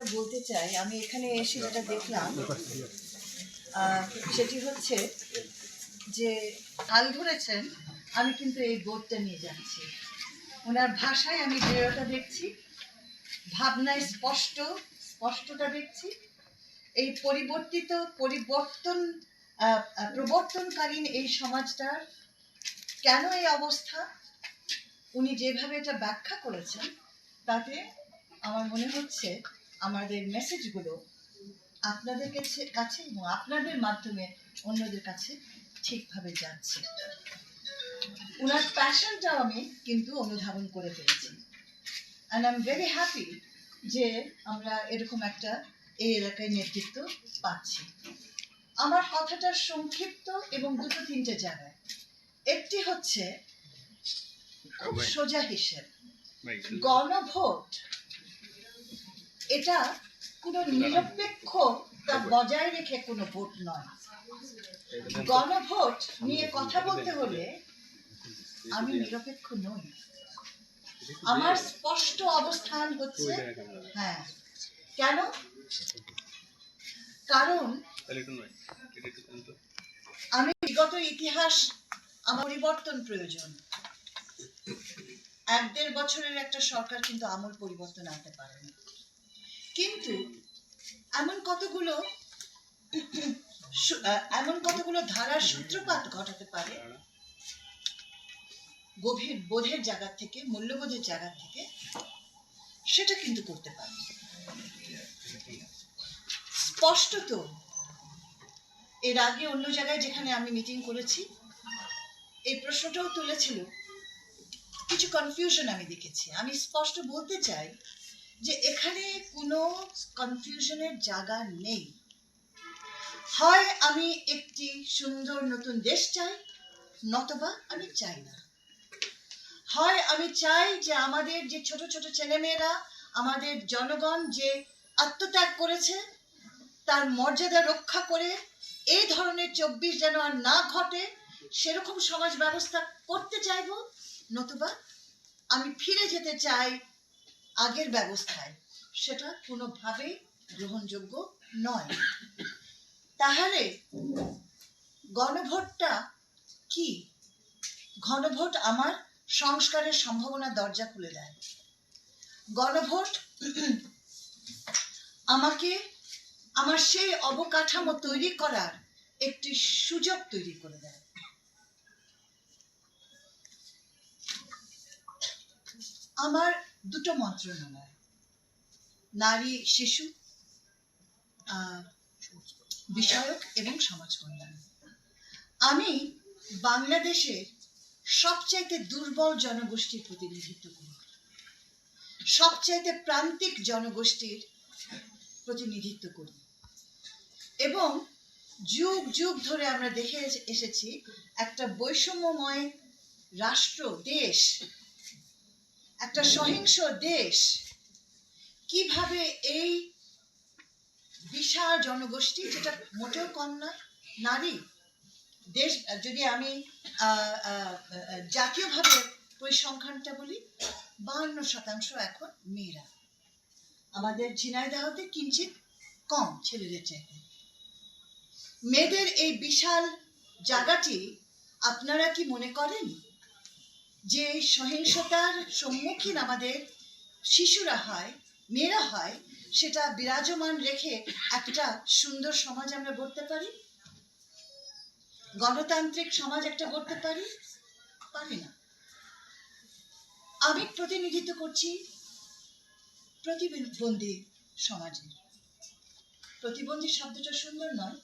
বলতে চাই, আমি এখানে এসে যেটা দেখলাম সেটি হচ্ছে যে হাল ধরেছেন, আমি কিন্তু এই বোর্ডটা নিয়ে যাচ্ছি। ওনার ভাষায় আমি দৃঢ়তা দেখছি, ভাবনায় স্পষ্ট, স্পষ্টটা দেখছি। এই পরিবর্তিত, পরিবর্তন প্রবর্তনকালীন এই সমাজটার কেন এই অবস্থা? উনি যেভাবে এটা ব্যাখ্যা করেছেন, তাতে আমার মনে হচ্ছে আমাদের মেসেজগুলো আপনাদের কাছে কাছে এবং আপনাদের মাধ্যমে অন্যদের কাছে ঠিকভাবে যাচ্ছে। ওনার প্যাশনটাও আমি কিন্তু অনুধাবন করে ফেলেছি। And I am very happy যে আমরা এরকম একটা এই এলাকায় নেতৃত্ব পাচ্ছি। আমার কথাটা সংক্ষিপ্ত এবং দুটো তিনটে জায়গায়। একটি হচ্ছে খুব সোজা হিসেব। গণভোট এটা কোনো নিরপেক্ষ তা বজায় রেখে কোনো ভোট নয়। গণভোট নিয়ে কথা বলতে হলে আমি নিরপেক্ষ নই। আমার স্পষ্ট অবস্থান হচ্ছে হ্যাঁ। কেন? কারণ আমি বিগত ইতিহাস আমার পরিবর্তন প্রয়োজন। এক দেড় বছরের একটা সরকার কিন্তু আমল পরিবর্তন আনতে পারে না। কিন্তু এমন কতগুলো এমন কতগুলো ধারার সূত্রপাত ঘটাতে পারে? গভীর বোধের জায়গা থেকে, মূল্যবোধের জায়গা থেকে সেটা কিন্তু করতে পারে স্পষ্টত এর আগে অন্য জায়গায় যেখানে আমি মিটিং করেছি, এই প্রশ্নটাও তুলেছিল। কিছু কনফিউশন আমি দেখেছি। আমি স্পষ্ট বলতে চাই যে এখানে কোনো কনফিউশনের জায়গা নেই। হয় আমি একটি সুন্দর নতুন দেশ চাই, নতবা আমি চাই না। হয় আমি চাই যে আমাদের যে ছোট ছোট ছেলেমেয়েরা, আমাদের জনগণ যে আত্মত্যাগ করেছে, তার মর্যাদা রক্ষা করে এই ধরনের চব্বিশ যেন আর না ঘটে, সেরকম সমাজ ব্যবস্থা করতে চাইব, নতুবা আমি ফিরে যেতে চাই আগের ব্যবস্থায় সেটা কোনোভাবেই গ্রহণযোগ্য নয়। তাহলে গণভোটটা কি? গণভোট আমার সংস্কারের সম্ভাবনা দরজা খুলে দেয়। গণভোট আমাকে আমার সেই অবকাঠামো তৈরি করার একটি সুযোগ তৈরি করে দেয়। আমার দুটো মন্ত্রণালয় নারী, শিশু বিষয়ক এবং সমাজ কল্যাণ আমি বাংলাদেশের সবচাইতে দুর্বল জনগোষ্ঠীর প্রতিনিধিত্ব করি। সবচাইতে প্রান্তিক জনগোষ্ঠীর প্রতিনিধিত্ব করি। এবং যুগ যুগ ধরে আমরা দেখে এসেছি একটা বৈষম্যময় রাষ্ট্র, দেশ একটা সহিংস দেশ, কীভাবে এই বিশাল জনগোষ্ঠী, যেটা মোটেও কম নয় নারী, দেশ, যদি আমি জাতীয়ভাবে পরিসংখ্যানটা বলি, বাহান্ন শতাংশ এখন মেয়েরা। আমাদের ঝিনাইদাহতে কিঞ্চিত কম ছেলেদের চাইতে। মেয়েদের এই বিশাল জায়গাটি আপনারা কি মনে করেন? যে সহিংসতার সম্মুখীন আমাদের শিশুরা হয়, মেয়েরা হয়, সেটা বিরাজমান রেখে একটা সুন্দর সমাজ আমরা গড়তে পারি? গণতান্ত্রিক সমাজ একটা গড়তে পারি? পারি না। আমি প্রতিনিধিত্ব করছি প্রতিবন্ধী সমাজের প্রতিবন্ধী শব্দটা সুন্দর নয়।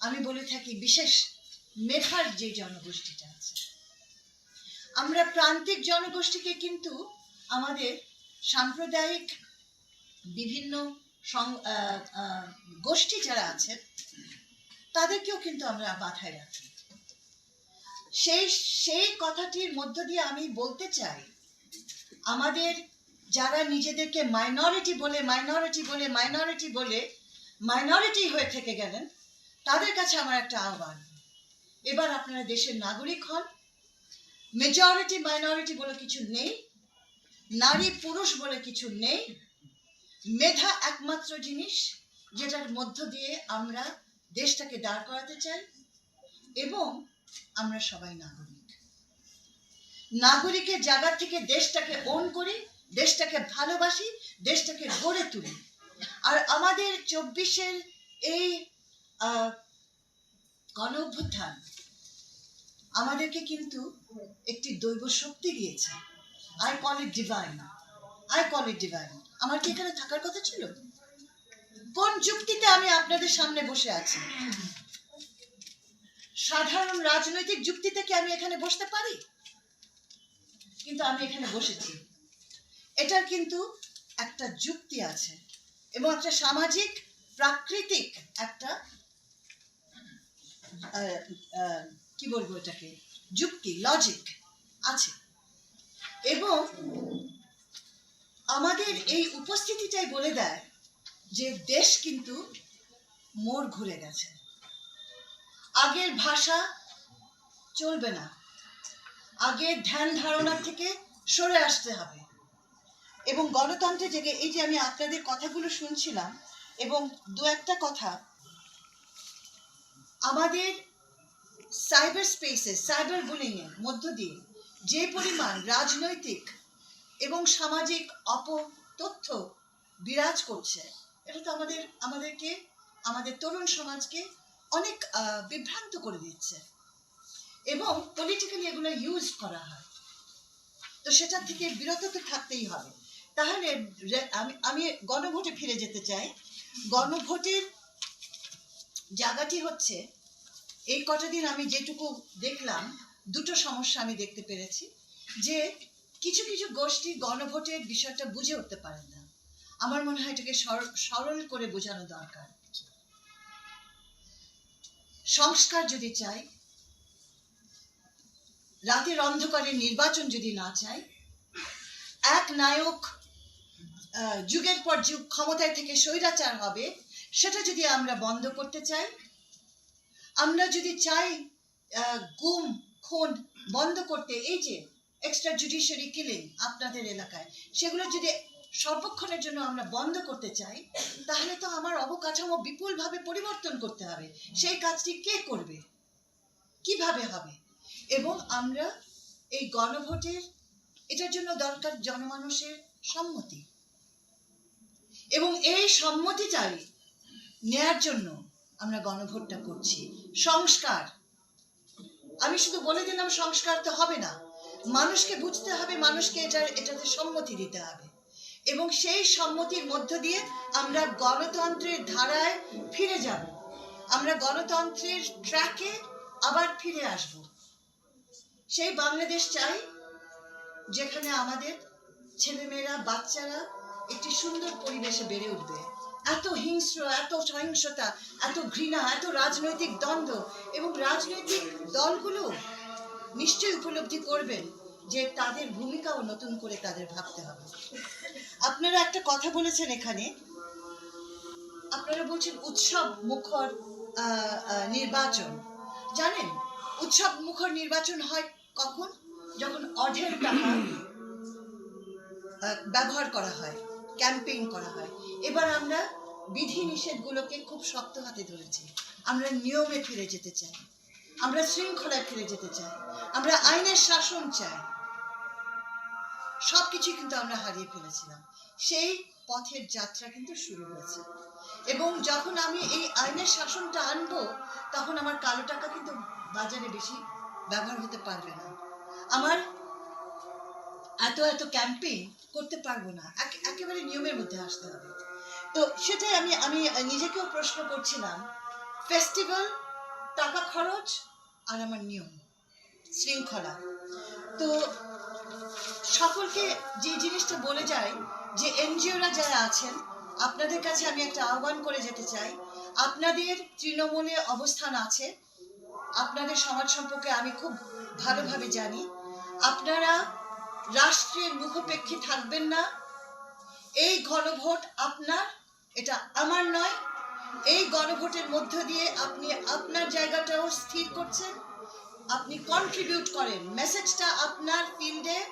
আমি বলে থাকি বিশেষ মেধার যে জনগোষ্ঠীটা আছে। আমরা প্রান্তিক জনগোষ্ঠীকে কিন্তু আমাদের সাম্প্রদায়িক বিভিন্ন গোষ্ঠী যারা আছেন, তাদেরকেও কিন্তু আমরা বাধায় রাখি। সেই সেই কথাটির মধ্য দিয়ে আমি বলতে চাই, আমাদের যারা নিজেদেরকে মাইনরিটি বলে মাইনরিটি বলে মাইনরিটি বলে মাইনরিটি হয়ে থেকে গেলেন, তাদের কাছে আমার একটা আহ্বান। এবার আপনারা দেশের নাগরিক হন মেজরিটি মাইনরিটি বলে কিছু নেই, নারী, পুরুষ বলে কিছু নেই, মেধা একমাত্র জিনিস যেটার মধ্য দিয়ে আমরা দেশটাকে দাঁড় করাতে চাই এবং আমরা সবাই নাগরিক। নাগরিকের জায়গা থেকে দেশটাকে ওন করি, দেশটাকে ভালোবাসি, দেশটাকে গড়ে তুলি। আর আমাদের চব্বিশের এই গণ অভ্যুত্থান আমাদেরকে কিন্তু একটি দৈব শক্তি দিয়েছে। I call it divine I call it divine আমার কি এখানে থাকার কথা ছিল? কোন যুক্তিতে আমি আপনাদের সামনে বসে আছি? সাধারণ রাজনৈতিক যুক্তিতে কি আমি এখানে বসতে পারি? কিন্তু আমি এখানে বসেছি। এটার কিন্তু একটা যুক্তি আছে এবং একটা সামাজিক, প্রাকৃতিক একটা কি বলব এটাকে? যুক্তি লজিক আছে। এবং আমাদের এই উপস্থিতিটাই বলে দেয় যে দেশ কিন্তু মোড় ঘুরে গেছে। আগের ভাষা চলবে না। আগের ধ্যান ধারণা থেকে সরে আসতে হবে। এবং গণতন্ত্রে জেগে এই যে আমি আপনাদের কথাগুলো শুনছিলাম, এবং দু একটা কথা, আমাদের সাইবার স্পেসে সাইবার বুলিংয়ের মধ্য দিয়ে যে পরিমাণ রাজনৈতিক এবং সামাজিক অপতথ্য বিরাজ করছে, এটা তো আমাদের, আমাদেরকে, আমাদের তরুণ সমাজকে অনেক বিভ্রান্ত করে দিচ্ছে। এবং পলিটিক্যালি এগুলো ইউজ করা হয়। তো সেটা থেকে বিরত তো থাকতেই হবে। তাহলে আমি আমি গণভোটে ফিরে যেতে চাই। গণভোটের জায়গাটি হচ্ছে এই কটা দিন আমি যেটুকু দেখলাম, দুটো সমস্যা আমি দেখতে পেরেছি, যে কিছু কিছু গোষ্ঠী গণভোটের বিষয়টা বুঝে উঠতে পারেন না। আমার মনে হয় এটাকে সর- সরল করে বোঝানো দরকার। সংস্কার যদি চাই, রাতের অন্ধকারে নির্বাচন যদি না চাই, এক নায়ক যুগের পর যুগ ক্ষমতায় থেকে স্বৈরাচার হবে, সেটা যদি আমরা বন্ধ করতে চাই আমরা যদি চাই গুম, খুন বন্ধ করতে, এই যে এক্সট্রা জুডিশিয়ারি কিলিং আপনাদের এলাকায়, সেগুলো যদি সর্বক্ষণের জন্য আমরা বন্ধ করতে চাই, তাহলে তো আমার অবকাঠামো বিপুলভাবে পরিবর্তন করতে হবে। সেই কাজটি কে করবে? কীভাবে হবে? এবং আমরা এই গণভোটের, এটার জন্য দরকার জনমানুষের সম্মতি। এবং এই সম্মতিটাই নেয়ার জন্য আমরা গণভোটটা করছি। সংস্কার। আমি শুধু বলে দিলাম সংস্কার তো হবে না। মানুষকে বুঝতে হবে, মানুষকে এটার, এটাতে সম্মতি দিতে হবে। এবং সেই সম্মতির মধ্য দিয়ে আমরা গণতন্ত্রের ধারায় ফিরে যাব। আমরা গণতন্ত্রের ট্র্যাকে আবার ফিরে আসব। সেই বাংলাদেশ চাই, যেখানে আমাদের ছেলেমেয়েরা, বাচ্চারা একটি সুন্দর পরিবেশে বেড়ে উঠবে। এত হিংস্র, এত সহিংসতা, এত ঘৃণা, এত রাজনৈতিক দ্বন্দ্ব এবং রাজনৈতিক দলগুলো নিশ্চয়ই উপলব্ধি করবেন যে তাদের ভূমিকাও নতুন করে তাদের ভাবতে হবে। আপনারা একটা কথা বলেছেন এখানে। আপনারা বলছেন উৎসব মুখর নির্বাচন। জানেন, উৎসব মুখর নির্বাচন হয় কখন? যখন অঢেল টাকা ব্যবহার করা হয়। ক্যাম্পেইন করা হয়। এবার আমরা বিধি নিষেধগুলোকে খুব শক্ত হাতে ধরেছি। আমরা নিয়মে ফিরে যেতে চাই। আমরা শৃঙ্খলায় ফিরে যেতে চাই। আমরা আইনের শাসন চাই। সব কিছু কিন্তু আমরা হারিয়ে ফেলেছিলাম। সেই পথের যাত্রা কিন্তু শুরু হয়েছে। এবং যখন আমি এই আইনের শাসনটা আনব, তখন আমার কালো টাকা কিন্তু বাজারে বেশি ব্যবহার হতে পারবে না। আমার এত এত ক্যাম্পেইন করতে পারব না। একে- একেবারে নিয়মের মধ্যে আসতে হবে। তো সেটাই আমি আমি নিজেকেও প্রশ্ন করছিলাম ফেস্টিভ্যাল টাকা খরচ আর আমার নিয়ম, শৃঙ্খলা। তো সকলকে যে জিনিসটা বলে যায় যে এনজিওরা যারা আছেন, আপনাদের কাছে আমি একটা আহ্বান করে যেতে চাই। আপনাদের তৃণমূলে অবস্থান আছে, আপনাদের সমাজ সম্পর্কে আমি খুব ভালোভাবে জানি। আপনারা রাষ্ট্রের মুখপেক্ষী থাকবেন না। এই গণভোট আপনার, এটা আমার নয়। এই গণভোটের মধ্য দিয়ে আপনি আপনার জায়গাটাও স্থির করছেন। আপনি কন্ট্রিবিউট করেন। মেসেজটা আপনার ফিল্ডে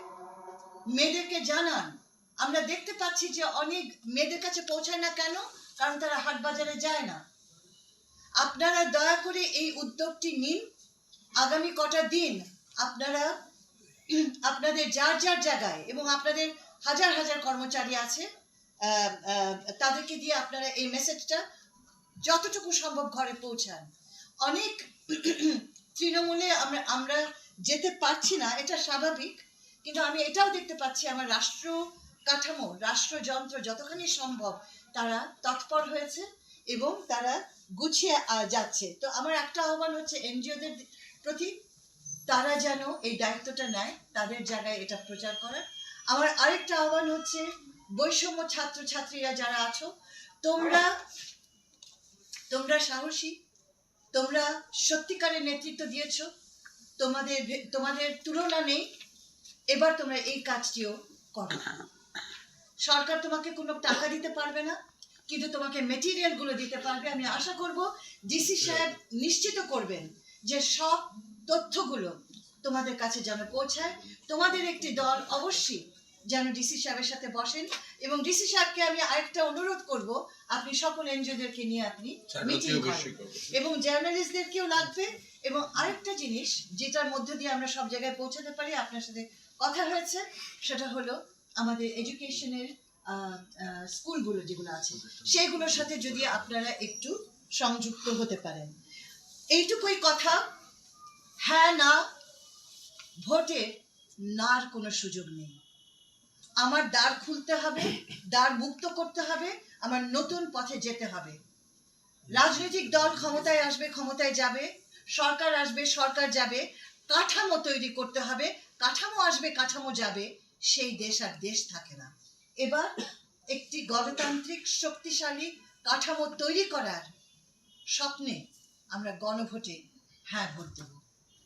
মেয়েদেরকে জানান। আমরা দেখতে পাচ্ছি যে অনেক মেয়েদের কাছে পৌঁছায় না কেন? কারণ তারা হাট বাজারে যায় না। আপনারা দয়া করে এই উদ্যোগটি নিন। আগামী কটা দিন আপনারা আপনাদের যার যার জায়গায় এবং আপনাদের হাজার হাজার কর্মচারী আছে তাদেরকে দিয়ে আপনারা এই মেসেজটা যতটুকু সম্ভব ঘরে পৌঁছান। অনেক তৃণমূলে আমরা আমরা যেতে পারছি না, এটা স্বাভাবিক, কিন্তু আমি এটাও দেখতে পাচ্ছি আমার রাষ্ট্র কাঠামো রাষ্ট্রযন্ত্র যতখানি সম্ভব তারা তৎপর হয়েছে এবং তারা গুছিয়ে যাচ্ছে। তো আমার একটা আহ্বান হচ্ছে এনজিওদের প্রতি তারা যেন এই দায়িত্বটা নেয়, তাদের জায়গায় এটা প্রচার করার। আমার আরেকটা আহ্বান হচ্ছে, বৈষম্য ছাত্রছাত্রীরা যারা আছো, তোমরা তোমরা সাহসী, তোমরা সত্যিকারের নেতৃত্ব দিয়েছ, তোমাদের তোমাদের তুলনা নেই, এবার তোমরা এই কাজটিও করো। সরকার তোমাকে কোনো টাকা দিতে পারবে না, কিন্তু তোমাকে মেটেরিয়ালগুলো দিতে পারবে। আমি আশা করব, ডিসি সাহেব নিশ্চিত করবেন যে সব তথ্যগুলো তোমাদের কাছে যেন পৌঁছায়। তোমাদের একটি দল অবশ্যই যেন ডিসি সাহেবের সাথে বসেন এবং ডিসি সাহেবকে আমি আরেকটা অনুরোধ করব আপনি সকল এনজিওদেরকে নিয়ে আপনি মিটিং করেন এবং জার্নালিস্টদেরকেও লাগবে এবং আরেকটা জিনিস যেটার মধ্য দিয়ে আমরা সব জায়গায় পৌঁছাতে পারি আপনার সাথে কথা হয়েছে সেটা হলো আমাদের এডুকেশনের স্কুলগুলো যেগুলো আছে সেইগুলোর সাথে যদি আপনারা একটু সংযুক্ত হতে পারেন। এইটুকুই কথা। হ্যাঁ না, ভোটে নার কোনো সুযোগ নেই। আমার দ্বার খুলতে হবে, দ্বার মুক্ত করতে হবে, আমার নতুন পথে যেতে হবে। রাজনৈতিক দল ক্ষমতায় আসবে, ক্ষমতায় যাবে, সরকার আসবে, সরকার যাবে, কাঠামো তৈরি করতে হবে, কাঠামো আসবে, কাঠামো যাবে, সেই দেশ আর দেশ থাকে না। এবার একটি গণতান্ত্রিক, শক্তিশালী কাঠামো তৈরি করার স্বপ্নে আমরা গণভোটে হ্যাঁ ভোট দেব।